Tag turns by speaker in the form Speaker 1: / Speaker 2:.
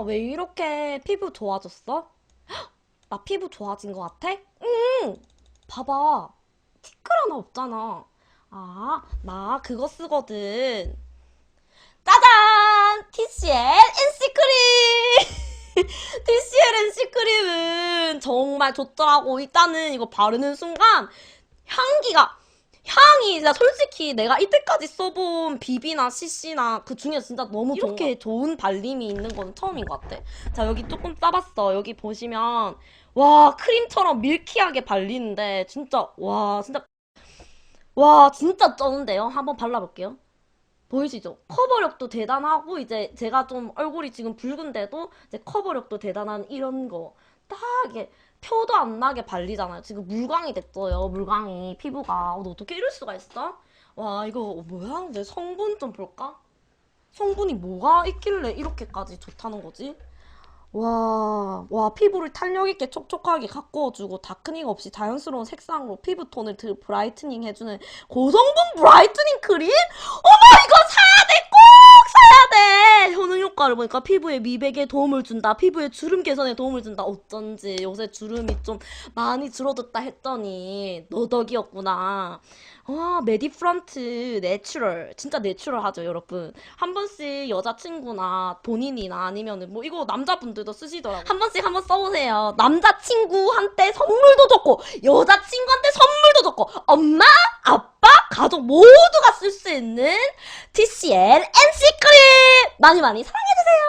Speaker 1: 왜 이렇게 피부 좋아졌어? 헉, 나 피부 좋아진 것 같아? 응! 봐봐. 티끌 하나 없잖아. 아, 나 그거 쓰거든. 짜잔! TCL NC크림! TCL NC크림은 정말 좋더라고. 일단은 이거 바르는 순간 향기가 향이 진짜 솔직히 내가 이때까지 써본 비비나 CC나 그 중에 진짜 너무 이렇게 좋은 발림이 있는 건 처음인 것 같아. 자, 여기 조금 짜봤어. 여기 보시면 와, 크림처럼 밀키하게 발리는데 진짜 와, 진짜 와, 진짜 쩌는데요? 한번 발라볼게요. 보이시죠? 커버력도 대단하고 이제 제가 좀 얼굴이 지금 붉은데도 이제 커버력도 대단한 이런 거 딱 이게 표도 안 나게 발리잖아요. 지금 물광이 됐어요. 물광이 피부가 어, 너 어떻게 이럴 수가 있어? 와 이거 뭐야? 내 성분 좀 볼까? 성분이 뭐가 있길래 이렇게까지 좋다는 거지? 와, 와, 피부를 탄력 있게 촉촉하게 가꾸어주고 다크닝 없이 자연스러운 색상으로 피부톤을 드, 브라이트닝 해주는 고성분 브라이트닝 크림? 어머, 이거 사야 돼! 효과를 보니까 피부에 미백에 도움을 준다. 피부에 주름 개선에 도움을 준다. 어쩐지 요새 주름이 좀 많이 줄어들다 했더니 너 덕이었구나. 와, 메디프런트 내추럴. 진짜 내추럴하죠, 여러분. 한 번씩 여자친구나 본인이나 아니면은 뭐 이거 남자분들도 쓰시더라고요. 한 번씩 한번 써보세요. 남자친구한테 선물도 좋고, 여자친구한테 선물도 좋고, 엄마, 아빠, 가족 모두가 쓸 수 있는 TCL NC 크림! 많이 많이 사랑해주세요!